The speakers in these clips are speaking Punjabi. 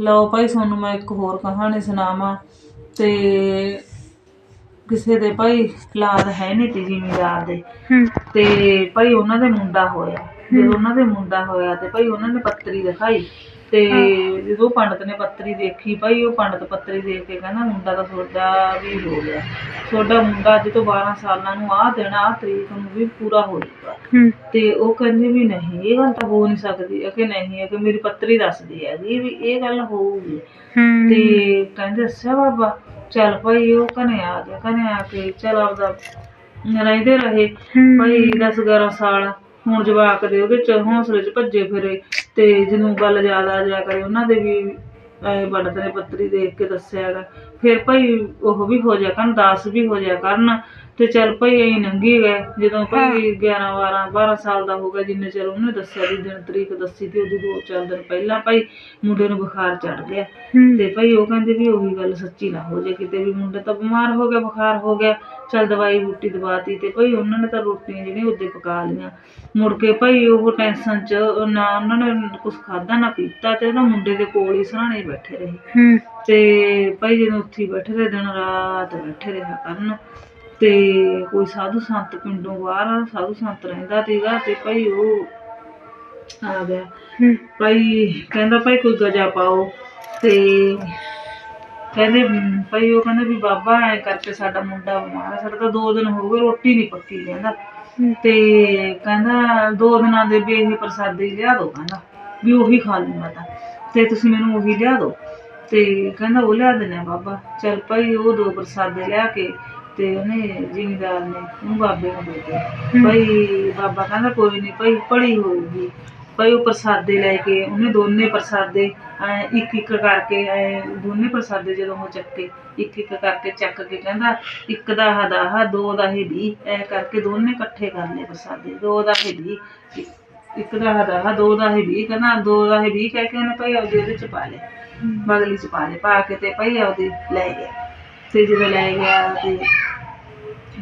ਲਓ ਭਾਈ ਤੁਹਾਨੂੰ ਮੈਂ ਇੱਕ ਹੋਰ ਕਹਾਣੀ ਸੁਣਾਵਾਂ ਤੇ ਕਿਸੇ ਦੇ ਭਾਈ ਔਲਾਦ ਹੈ ਨਹੀਂ ਤੀ ਜ਼ਿਮੀਦਾਰ ਦੇ। ਹੂੰ। ਤੇ ਭਾਈ ਉਹਨਾਂ ਦੇ ਮੁੰਡਾ ਹੋਇਆ। ਜਦੋਂ ਉਹਨਾਂ ਦੇ ਮੁੰਡਾ ਹੋਇਆ ਤੇ ਭਾਈ ਉਹਨਾਂ ਨੇ ਪੱਤਰੀ ਦਿਖਾਈ। ਤੇ ਜਦੋਂ ਪੰਡਤ ਨੇ ਪੱਤਰੀ ਦੇਖੀ ਭਾਈ ਉਹ ਪੰਡਤ ਪੱਤਰੀ ਦੇਖ ਕੇ ਕਹਿੰਦਾ ਮੁੰਡਾ ਤਾਂ ਤੁਹਾਡਾ ਵੀ ਹੋ ਗਿਆ। ਤੁਹਾਡਾ ਮੁੰਡਾ ਅੱਜ ਤੋਂ 12 ਸਾਲਾਂ ਨੂੰ ਆਹ ਦਿਨ ਆਹ ਤਰੀਕ ਨੂੰ ਵੀ ਪੂਰਾ ਹੋ ਜਾਊਗਾ। ਤੇ ਉਹ ਕਹਿੰਦੇ ਵੀ ਨਹੀਂ ਇਹ ਗੱਲ ਤਾਂ ਹੋ ਨਹੀਂ ਸਕਦੀ। ਕਿ ਨਹੀਂ ਹੈ ਕਿ ਮੇਰੀ ਪੱਤਰੀ ਦੱਸਦੀ ਹੈ ਜੀ ਵੀ ਇਹ ਗੱਲ ਹੋਊਗੀ। ਤੇ ਕਹਿੰਦੇ ਅੱਛਾ ਬਾਬਾ ਚੱਲ ਭਾਈ ਉਹ ਕਨੇ ਆ ਗਿਆ ਕਨੇ ਆ ਕੇ ਚੱਲ ਆਪਦਾ ਰਹਿੰਦੇ ਰਹੇ। ਭਾਈ 10 11 ਸਾਲ ਹੁਣ ਜਵਾਕ ਦੇ ਉਹਦੇ ਚ ਹੌਸਲੇ ਚ ਭੱਜੇ ਫਿਰੇ ਤੇ ਜਿਹਨੂੰ ਗੱਲ ਜ਼ਿਆਦਾ ਆ ਜਾਇਆ ਕਰੇ, ਉਹਨਾਂ ਦੇ ਵੀ ਐ ਪੰਡਤ ਨੇ ਪੱਤਰੀ ਦੇਖ ਕੇ ਦੱਸਿਆਗਾ ਫਿਰ ਭਾਈ ਉਹ ਵੀ ਹੋ ਜਾ ਕਰਨ, ਦਾਸ ਵੀ ਹੋ ਜਾ ਕਰਨ। ਤੇ ਚੱਲ ਭਾਈ ਐਂ ਲੰਘੀ ਗਏ। ਜਦੋਂ ਭਾਈ 11 12 12 ਸਾਲ ਦਾ ਹੋ ਗਿਆ ਜਿੰਨੇ ਚਿਰ ਉਹਨੇ ਦੱਸਿਆ ਵੀ ਦਿਨ ਤਰੀਕ ਦੱਸੀ ਤੇ ਉਹਦੀ ਦੋ ਚਾਰ ਦਿਨ ਪਹਿਲਾਂ ਭਾਈ ਮੁੰਡੇ ਨੂੰ ਬੁਖਾਰ ਚੜ ਗਿਆ। ਤੇ ਭਾਈ ਉਹ ਕਹਿੰਦੇ ਵੀ ਉਹੀ ਗੱਲ ਸੱਚੀ ਨਾ ਹੋ ਜੇ ਕਿਤੇ ਵੀ ਮੁੰਡਾ ਤਾਂ ਬਿਮਾਰ ਹੋ ਗਿਆ ਬੁਖਾਰ ਹੋ ਗਿਆ। ਚੱਲ ਦਵਾਈ ਬੂਟੀ ਦਵਾਤੀ ਤੇ ਭਾਈ ਉਹਨਾਂ ਨੇ ਤਾਂ ਰੋਟੀਆਂ ਜਿਹੜੀਆਂ ਉਹਦੇ ਪਕਾ ਲਈਆਂ। ਮੁੜ ਕੇ ਭਾਈ ਉਹ ਟੈਨਸ਼ਨ ਚ ਨਾ ਉਹਨਾਂ ਨੇ ਕੁਝ ਖਾਦਾ ਨਾ ਪੀਤਾ ਤੇ ਉਹਦਾ ਮੁੰਡੇ ਦੇ ਕੋਲ ਹੀ ਸਰਾਣੇ ਬੈਠੇ ਰਹੇ। ਤੇ ਭਾਈ ਜਦੋਂ ਉੱਥੇ ਬੈਠੇ ਰਹੇ ਦਿਨ ਰਾਤ ਬੈਠੇ ਰਿਹਾ ਕਰਨ। ਤੇ ਕੋਈ ਸਾਧੂ ਸੰਤ ਪਿੰਡੋਂ ਬਾਹਰ ਸਾਧੂ ਸੰਤ ਰਹਿੰਦਾ ਸੀਗਾ ਤੇ ਭਾਈ ਉਹ ਆ ਗਿਆ। ਭਾਈ ਕਹਿੰਦਾ ਭਾਈ ਕੋਈ ਗਜਾ ਪਾਓ ਤੇ ਕਹਿੰਦੇ ਭਾਈ ਉਹ ਕਹਿੰਦਾ ਵੀ ਬਾਬਾ ਐ ਕਰਕੇ ਸਾਡਾ ਮੁੰਡਾ ਬਿਮਾਰ ਹੈ ਸਾਡਾ ਤਾਂ ਦੋ ਦਿਨ ਹੋ ਗਏ ਰੋਟੀ ਨਹੀਂ ਪੱਕੀ ਕਹਿੰਦਾ। ਤੇ ਕਹਿੰਦਾ ਦੋ ਦਿਨਾਂ ਦੇ ਵੀ ਇਹ ਪ੍ਰਸਾਦੇ ਲਿਆ ਦਿਓ ਕਹਿੰਦਾ ਵੀ ਉਹੀ ਖਾ ਲੂੰਗਾ ਤਾਂ। ਤੇ ਤੁਸੀਂ ਮੈਨੂੰ ਉਹੀ ਲਿਆ ਦਿਓ ਤੇ ਕਹਿੰਦਾ ਉਹ ਲਿਆ ਦੇਣਾ ਬਾਬਾ। ਚਲ ਭਾਈ ਉਹ ਦੋ ਪ੍ਰਸਾਦੇ ਲਿਆ ਕੇ ਤੇ ਉਹਨੇ ਜ਼ਿਮੀਦਾਰ ਨੇ ਉਹ ਬਾਬੇ ਨੂੰ ਦੇ ਦਿੱਤੇ। ਭਾਈ ਬਾਬਾ ਕਹਿੰਦਾ ਕੋਈ ਨਹੀਂ ਭਾਈ ਪੜੀ ਹੋਊਗੀ। ਭਾਈ ਉਹ ਪ੍ਰਸਾਦੇ ਲੈ ਕੇ ਉਹਨੇ ਦੋਨੇ ਪ੍ਰਸਾਦੇ ਇੱਕ ਇੱਕ ਕਰਕੇ ਐਂ ਦੋਨੇ ਪ੍ਰਸਾਦੇ ਜਦੋਂ ਉਹ ਚੱਕੇ ਇੱਕ ਇੱਕ ਕਰਕੇ ਚੱਕ ਕੇ ਕਹਿੰਦਾ ਇੱਕ ਦਾ ਹਦਾਹਾ ਦੋ ਦਾ ਹੀ ਵੀ ਐ ਕਰਕੇ ਦੋਨੇ ਇਕੱਠੇ ਕਰ ਲਏ ਪ੍ਰਸਾਦੇ ਦੋ ਦਾ ਹੀ ਵੀ ਇੱਕ ਦਾ ਹਦਾਹਾ ਦੋ ਦਾ ਹੀ ਵੀ ਕਹਿੰਦਾ ਦੋ ਦਾ ਹੀ ਵੀ ਕਹਿ ਕੇ ਉਹਨੇ ਭਾਈ ਉਹਦੇ ਉਹਦੇ ਚ ਪਾ ਲਏ। ਬਗਲੀ ਚ ਪਾ ਲਏ ਪਾ ਕੇ ਤੇ ਭਾਈ ਉਹਦੀ ਲੈ ਗਿਆ। ਤੇ ਜਦੋਂ ਲੈ ਗਿਆ ਤੇ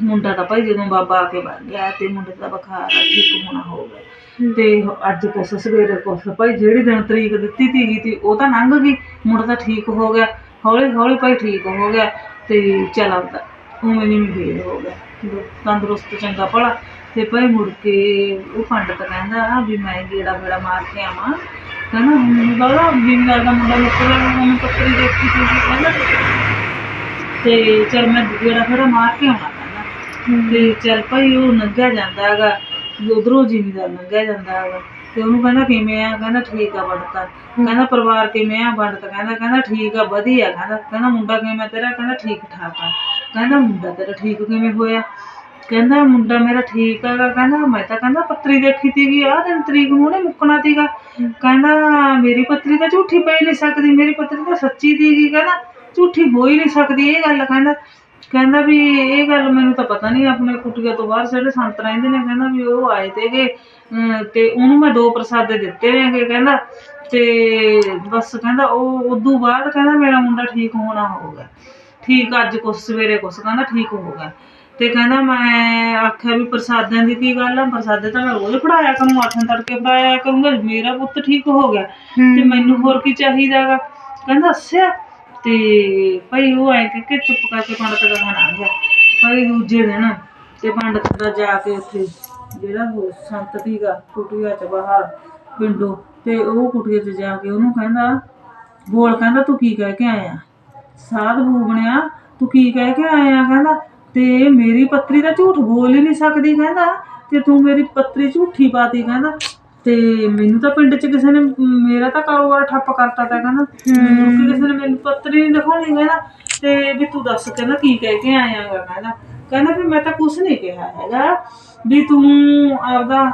ਮੁੰਡਾ ਤਾਂ ਭਾਈ ਜਦੋਂ ਬਾਬਾ ਆ ਕੇ ਬਣ ਗਿਆ ਤੇ ਮੁੰਡੇ ਦਾ ਬੁਖਾਰ ਠੀਕ ਹੋਣਾ ਹੋ ਗਿਆ। ਤੇ ਅੱਜ ਕੁਛ ਸਵੇਰੇ ਕੁਛ ਭਾਈ ਜਿਹੜੀ ਦਿਨ ਤਰੀਕ ਦਿੱਤੀ ਤੀਗੀ ਤੀ ਉਹ ਤਾਂ ਲੰਘ ਗਈ ਮੁੰਡਾ ਤਾਂ ਠੀਕ ਹੋ ਗਿਆ ਹੌਲੀ ਹੌਲੀ ਭਾਈ ਠੀਕ ਹੋ ਗਿਆ ਤੇ ਚੱਲ ਆਉਂਦਾ ਉਵੇਂ ਜਿਵੇਂ ਫੇਰ ਹੋ ਗਿਆ। ਤੰਦਰੁਸਤ ਚੰਗਾ ਭਲਾ। ਤੇ ਭਾਈ ਮੁੜ ਕੇ ਉਹ ਪੰਡਤ ਕਹਿੰਦਾ ਵੀ ਮੈਂ ਗੇੜਾ ਗੇੜਾ ਮਾਰ ਕੇ ਆਵਾਂ। ਕਹਿੰਦਾ ਮੈਨੂੰ ਬਾਬਾ ਜਿੰਨਾ ਦਾ ਮੁੰਡਾ ਨਿਕਲਿਆ ਉਹਨੂੰ ਪੱਤਰੀ ਦੇਖੀ ਸੀ ਕਹਿੰਦਾ ਤੇ ਚਲ ਮੈਂ ਗੇੜਾ ਫੇੜਾ ਮਾਰ ਕੇ ਆਉਣਾ ਕਹਿੰਦਾ ਤੇ ਚੱਲ ਭਾਈ ਉਹ ਲੰਘਿਆ ਜਾਂਦਾ ਹੈਗਾ ਉਧਰੋਂ ਜ਼ਿਮੀਦਾਰ ਲੰਘਿਆ ਜਾਂਦਾ ਹੈਗਾ। ਤੇ ਉਹਨੂੰ ਕਹਿੰਦਾ ਕਿਵੇਂ ਆ? ਕਹਿੰਦਾ ਠੀਕ ਆ ਬਣਤਾ ਕਹਿੰਦਾ ਪਰਿਵਾਰ ਕਿਵੇਂ ਆ ਬਣਤਾ ਕਹਿੰਦਾ ਕਹਿੰਦਾ ਠੀਕ ਆ ਵਧੀਆ। ਕਹਿੰਦਾ ਕਹਿੰਦਾ ਮੁੰਡਾ ਕਿਵੇਂ ਤੇਰਾ? ਕਹਿੰਦਾ ਠੀਕ ਠਾਕ ਆ। ਕਹਿੰਦਾ ਮੁੰਡਾ ਤੇਰਾ ਠੀਕ ਕਿਵੇਂ ਹੋਇਆ? ਕਹਿੰਦਾ ਮੁੰਡਾ ਮੇਰਾ ਠੀਕ ਹੈਗਾ। ਕਹਿੰਦਾ ਮੈਂ ਤਾਂ ਕਹਿੰਦਾ ਪੱਤਰੀ ਦੇਖੀ ਤੀਗੀ ਆਹ ਦਿਨ ਤਰੀਕ ਨੂੰ ਉਹਨੇ ਮੁੱਕਣਾ ਤੀਗਾ ਕਹਿੰਦਾ ਮੇਰੀ ਪੱਤਰੀ ਤਾਂ ਝੂਠੀ ਪਈ ਨਹੀਂ ਸਕਦੀ ਮੇਰੀ ਪੱਤਰੀ ਤਾਂ ਸੱਚੀ ਤੀਗੀ ਕਹਿੰਦਾ ਝੂਠੀ ਹੋ ਹੀ ਨਹੀਂ ਸਕਦੀ ਇਹ ਗੱਲ ਕਹਿੰਦਾ ਕਹਿੰਦਾ ਵੀ ਇਹ ਗੱਲ ਮੈਨੂੰ ਤਾਂ ਪਤਾ ਨਹੀਂ ਆਪਣੇ ਕੁਟੀਆਂ ਤੋਂ ਬਾਹਰ ਜਿਹੜੇ ਸੰਤ ਰਹਿੰਦੇ ਨੇ ਕਹਿੰਦਾ ਵੀ ਉਹ ਆਏ ਤੇਗੇ ਤੇ ਉਹਨੂੰ ਮੈਂ ਦੋ ਪ੍ਰਸਾਦੇ ਦਿੱਤੇ ਨੇਗੇ ਕਹਿੰਦਾ ਤੇ ਬਸ ਕਹਿੰਦਾ ਉਹ ਉਦੋਂ ਬਾਅਦ ਕਹਿੰਦਾ ਮੇਰਾ ਮੁੰਡਾ ਠੀਕ ਹੋਣਾ ਹੋ ਗਿਆ। ਠੀਕ ਅੱਜ ਕੁਛ ਸਵੇਰੇ ਕੁਛ ਕਹਿੰਦਾ ਠੀਕ ਹੋ ਗਿਆ। ਤੇ ਕਹਿੰਦਾ ਮੈਂ ਆਖਿਆ ਵੀ ਪ੍ਰਸਾਦਿਆਂ ਦੀ ਕੀ ਗੱਲ ਆ ਪ੍ਰਸਾਦੇ ਤਾਂ ਮੈਂ ਰੋਜ਼ ਫੜਾਇਆ ਕਰੂੰ ਆਠਾਂ ਤੜਕੇ ਫੜਾਇਆ ਕਰੂੰਗਾ ਮੇਰਾ ਪੁੱਤ ਠੀਕ ਹੋ ਗਿਆ ਤੇ ਮੈਨੂੰ ਹੋਰ ਕੀ ਚਾਹੀਦਾਗਾ ਕਹਿੰਦਾ ਅੱਛਾ ਤੇ ਭਾਈ ਉਹ ਐ ਕਿ ਚੁੱਪ ਕਰਕੇ ਪੰਡਤ ਦਾ ਖਾਣਾ ਗਿਆ। ਭਾਈ ਦੂਜੇ ਦਿਨ ਤੇ ਪੰਡਤ ਦਾ ਜਾ ਕੇ ਉੱਥੇ ਜਿਹੜਾ ਉਹ ਸੰਤ ਸੀਗਾ, ਕੁਟੀਆ ਚ ਬਾਹਰ ਪਿੰਡੋਂ ਤੇ ਉਹ ਕੁਟੀਆ ਚ ਜਾ ਕੇ ਉਹਨੂੰ ਕਹਿੰਦਾ, ਬੋਲ ਕਹਿੰਦਾ, ਤੂੰ ਕੀ ਕਹਿ ਕੇ ਆਇਆ? ਸਾਧ ਬਣਿਆ, ਤੂੰ ਕੀ ਕਹਿ ਕੇ ਆਇਆ? ਕਹਿੰਦਾ, ਤੇ ਮੇਰੀ ਪੱਤਰੀ ਦਾ ਝੂਠ ਬੋਲ ਹੀ ਨਹੀਂ ਸਕਦੀ, ਕਹਿੰਦਾ, ਤੇ ਤੂੰ ਮੇਰੀ ਪੱਤਰੀ ਝੂਠੀ ਪਾਤੀ, ਕਹਿੰਦਾ ਤੇ ਮੈਨੂੰ ਤਾਂ ਪਿੰਡ 'ਚ ਕਿਸੇ ਨੇ ਮੇਰਾ ਤਾਂ ਕਾਰੋਬਾਰ ਠੱਪ ਕਰਤਾ ਤਾ ਕਹਿੰਦਾ ਕਿ ਕਿਸੇ ਨੇ ਮੈਨੂੰ ਪੱਤਰੀ ਨਹੀਂ ਦਿਖਾਉਣੀ ਕਹਿੰਦਾ ਤੇ ਵੀ ਤੂੰ ਦੱਸ ਕਹਿੰਦਾ ਕੀ ਕਹਿ ਕੇ ਆਇਆ ਗਾ ਕਹਿੰਦਾ। ਕਹਿੰਦਾ ਵੀ ਮੈਂ ਤਾਂ ਕੁਝ ਨਹੀਂ ਕਿਹਾ ਹੈਗਾ। ਵੀ ਤੂੰ ਆਪਦਾ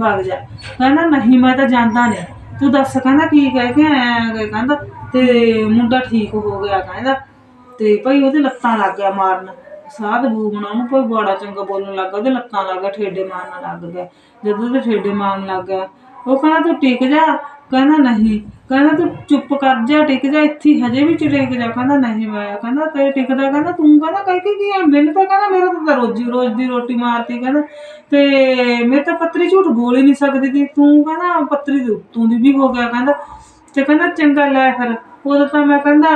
ਭੱਗ ਜਾ। ਕਹਿੰਦਾ ਨਹੀਂ ਮੈਂ ਤਾਂ ਜਾਂਦਾ ਨਹੀਂ ਤੂੰ ਦੱਸ ਕਹਿੰਦਾ ਕੀ ਕਹਿ ਕੇ ਆਇਆ ਹੈਗਾ ਕਹਿੰਦਾ। ਤੇ ਮੁੰਡਾ ਠੀਕ ਹੋ ਗਿਆ ਕਹਿੰਦਾ। ਤੇ ਭਾਈ ਉਹਦੇ ਲੱਤਾਂ ਲੱਗ ਗਿਆ ਮਾਰਨ। ਸਾਧ ਬੂਗਣਾ ਉਹਨੂੰ ਕੋਈ ਬੜਾ ਚੰਗਾ ਬੋਲਣ ਲੱਗਾ ਉਹਦੇ ਲੱਤਾਂ ਲੱਗ ਗਿਆ, ਠੇਡੇ ਮਾਰਨ ਲੱਗ ਗਿਆ। ਜਦੋਂ ਉਹਦੇ ਠੇਡੇ ਮਾਰਨ ਲੱਗ ਗਿਆ, ਉਹ ਕਹਿੰਦਾ ਤੂੰ ਟਿਕ ਜਾ। ਕਹਿੰਦਾ ਨਹੀਂ। ਕਹਿੰਦਾ ਤੂੰ ਚੁੱਪ ਕਰ ਜਾ, ਟਿਕ ਜਾ, ਇੱਥੇ ਹਜੇ ਵੀ ਟਿਕ ਜਾ। ਕਹਿੰਦਾ ਨਹੀਂ ਮੈਂ ਕਹਿੰਦਾ ਤੇ ਟਿਕਦਾ, ਕਹਿੰਦਾ ਤੂੰ ਕਹਿੰਦਾ ਕਹਿ ਕੇ ਕੀ ਆ? ਮੈਨੂੰ ਤਾਂ ਕਹਿੰਦਾ ਮੇਰਾ ਤਾਂ ਰੋਜੀ ਰੋਜ਼ ਦੀ ਰੋਟੀ ਮਾਰਤੀ ਕਹਿੰਦਾ ਤੇ ਮੇਰੇ ਤਾਂ ਪੱਤਰੀ ਝੂਠ ਬੋਲ ਹੀ ਨਹੀਂ ਸਕਦੀ ਤੀ ਤੂੰ ਕਹਿੰਦਾ ਪੱਤਰੀ ਤੂੰ ਦੀ ਵੀ ਹੋ ਗਿਆ, ਕਹਿੰਦਾ ਤੇ ਕਹਿੰਦਾ ਚੰਗਾ ਲੈ ਫਿਰ। ਉਦੋਂ ਤਾਂ ਮੈਂ ਕਹਿੰਦਾ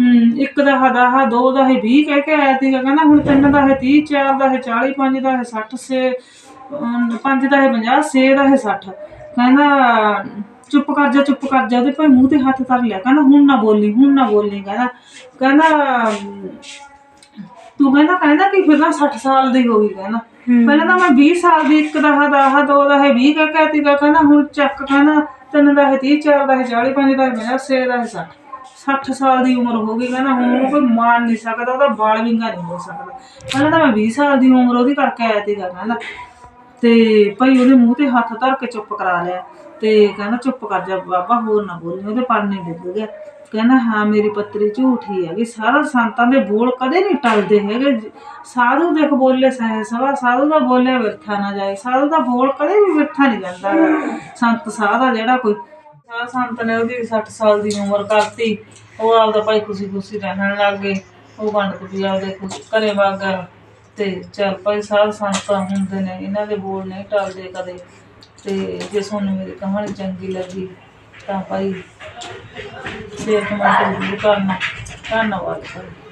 ਹਮ, ਇੱਕ ਦਾ ਹਦਾ ਹਾ ਦੋ ਦਾ ਹੈ 20 ਕਹਿ ਕੇ ਆਇਆ ਸੀਗਾ ਕਹਿੰਦਾ ਹੁਣ ਤਿੰਨ ਦਾ ਹੈ 30 ਚਾਰ ਦਾ ਹੈ 40 ਪੰਜ ਦਾ ਹੈ 60 ਸੇ ਅਮ, ਪੰਜ ਦਾ ਹੈ 50 ਛੇ ਦਾ ਹੈ 60 ਕਹਿੰਦਾ ਚੁੱਪ ਕਰ ਜਾ ਚੁੱਪ ਕਰ ਜਾ ਉਹਦੇ ਭਾਈ ਮੂੰਹ ਤੇ ਹੱਥ ਧਰ ਲਿਆ ਕਹਿੰਦਾ ਹੁਣ ਨਾ ਬੋਲੀ ਹੁਣ ਨਾ ਬੋਲੀ ਕਹਿੰਦਾ ਕਹਿੰਦਾ ਅਮ, ਤੂੰ ਕਹਿੰਦਾ ਕਹਿੰਦਾ ਕਿ ਫਿਰ ਨਾ 60 ਸਾਲ ਦੀ ਹੋ ਗਈ ਕਹਿੰਦਾ ਪਹਿਲਾਂ ਤਾਂ ਮੈਂ 20 ਸਾਲ ਦੀ ਇੱਕ ਦਾ ਹੈ ਦਾ ਦੋ ਦਾ ਹੈ 20 ਕਹਿ ਕੇ ਸੀਗਾ ਕਹਿੰਦਾ ਹੁਣ ਚੱਕ ਕਹਿੰਦਾ ਤਿੰਨ ਦਾ ਹੈ 30 ਚਾਰ ਦਾ ਹੈ 40 ਪੰਜ ਦਾ ਹੈ 50 ਛੇ ਦਾ ਹੈ 60 60 ਸਾਲ ਦੀ ਉਮਰ ਹੋ ਗਈ, ਕਹਿੰਦਾ ਹੁਣ ਉਹ ਕੋਈ ਮਾਰ ਨਹੀਂ ਸਕਦਾ, ਉਹਦਾ ਬਾਲ ਵਿੰਗਾ ਨਹੀਂ ਹੋ ਸਕਦਾ। ਪਹਿਲਾਂ ਤਾਂ ਮੈਂ 20 ਸਾਲ ਦੀ ਉਮਰ ਉਹਦੀ ਕਰਕੇ ਆਇਆ ਸੀਗਾ, ਕਹਿੰਦਾ। ਤੇ ਭਾਈ ਉਹਦੇ ਮੂੰਹ ਤੇ ਹੱਥ ਧਰ ਕੇ ਚੁੱਪ ਕਰਾ ਲਿਆ। ਤੇ ਕਹਿੰਦਾ, ਚੁੱਪ ਕਰ ਜਾ ਬਾਬਾ, ਹੋਰ ਨਾ ਬੋਲੀ, ਉਹਦੇ ਪਰਨੇ ਡਿੱਗ ਗਿਆ। ਕਹਿੰਦਾ, ਹਾਂ, ਮੇਰੀ ਪੱਤਰੀ ਝੂਠੀ ਹੈਗੀ, ਸਾਰਾ ਸੰਤਾਂ ਦੇ ਬੋਲ ਕਦੇ ਨਹੀਂ ਟਲਦੇ ਹੈਗੇ। ਸਾਧੂ ਦੇਖ ਬੋਲੇ ਸਹਿ ਸਵਾ ਸਾਧੂ ਦਾ ਬੋਲਿਆ ਵਿਰਥਾ ਨਾ ਜਾਏ, ਸਾਧੂ ਦਾ ਬੋਲ ਕਦੇ ਵੀ ਵਿਰਥਾ ਨਹੀਂ ਜਾਂਦਾ ਹੈਗਾ। ਸੰਤ ਸਾਧ ਆ ਜਿਹੜਾ ਕੋਈ ਸਾਧ ਸੰਤ ਨੇ ਉਹਦੀ 60 ਸਾਲ ਦੀ ਉਮਰ ਕਰਤੀ। ਉਹ ਆਪਦਾ ਭਾਈ ਖੁਸ਼ੀ ਖੁਸ਼ੀ ਰਹਿਣ ਲੱਗ ਗਏ। ਉਹ ਬੰਦ ਵੀ ਆਪਦੇ ਖੁਸ਼ ਘਰੇ ਵਗ ਗਿਆ ਤੇ ਚੱਲ ਭਾਈ ਸਾਧ ਸੰਤ ਹੁੰਦੇ ਨੇ, ਇਹਨਾਂ ਦੇ ਬੋਲ ਨਹੀਂ ਟਲਦੇ ਕਦੇ। ਤੇ ਜੇ ਤੁਹਾਨੂੰ ਮੇਰੀ ਕਹਾਣੀ ਚੰਗੀ ਲੱਗੀ, ਤਾਂ ਭਾਈ, ਸ਼ੇਅਰ ਕਮੈਂਟ ਜ਼ਰੂਰ ਕਰਨਾ। ਧੰਨਵਾਦ ਭਾਈ।